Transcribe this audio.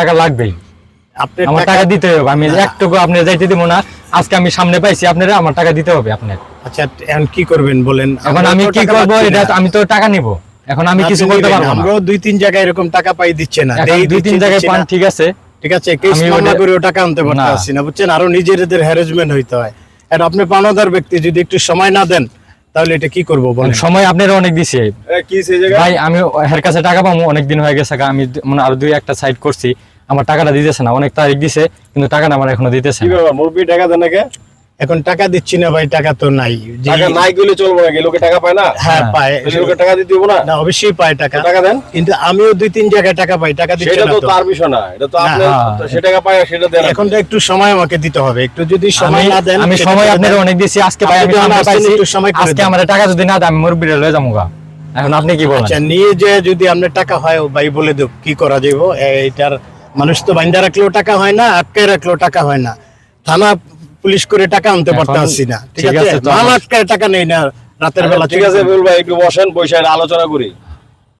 টাকা লাগবেই। আপনি আমার টাকা দিতে হবে। আমি একটুকু আপনি যাইতে দিব না। আজকে আমি সামনে পাইছি আপনারা আমার টাকা দিতে হবে আপনার। আচ্ছা এখন কি করবেন বলেন? এখন আমি কি টাকা এটা আমি তো টাকা নিব। এখন আমি কিছু নেবেন, পারব না। আমরাও দুই তিন জায়গায় এরকম টাকা পাই দিচ্ছে না। এখন দেই তিন জায়গায় পান ঠিক আছে। ঠিক আছে কেস মামলা করেও টাকা আনতে পারতে না। বুঝছেন? আরও নিজেদের হ্যারাসমেন্ট হইতে হয়। আর আপনি পানাদার ব্যক্তি যদি একটু সময় না দেন তাহলে এটা কি করব বলেন? সময় আপনারা অনেক দিছি কি সেই জায়গা ভাই আমি এর কাছে টাকা পাবো অনেক দিন হয়ে গেছে আমি মানে আরও দুই একটা সাইড করছি। আমার টাকাটা দিতেছে না অনেক তারিখ দিছে কিন্তু টাকাটা আমার এখনও দিতেছে কি বাবা টাকা দেন এখন টাকা দিচ্ছি না ভাই টাকা তো নাই। টাকা নাই গেলে চলবো নাকি? লোকে টাকা পায় না? হ্যাঁ। পায়। লোকে টাকা দিতে দিব না? না অবশ্যই পায় টাকা। টাকা দেন। কিন্তু আমিও দুই তিন জায়গায় টাকা পাই টাকা দিচ্ছে সেটা না তো তো। তার বিষয় না এটা তো আপনি হ্যাঁ। সে টাকা পায় সেটা দেন এখন তো একটু সময় আমাকে দিতে হবে। একটু যদি সময় না দেন আমি সময় আপনার অনেক দিছি আজকে ভাই আমি পাইছি। একটু সময় করে আজকে আমার টাকা যদি না দেয় আমি লয়ে যাব এখন আপনি কি বলেন? আচ্ছা নিয়ে যে যদি আপনার টাকা হয় ভাই বলে দেব কি করা যাইব? এইটার মানুষ তো বাইন্দা রাখলেও টাকা হয় না আটকায় রাখলেও টাকা হয় না। থানা পুলিশ করে টাকা আনতে পারতেছি না ঠিক আছে? মাল আটকায় টাকা নেই না রাতের বেলা ঠিক আছে বল ভাই একটু বসেন বসে আলোচনা করি।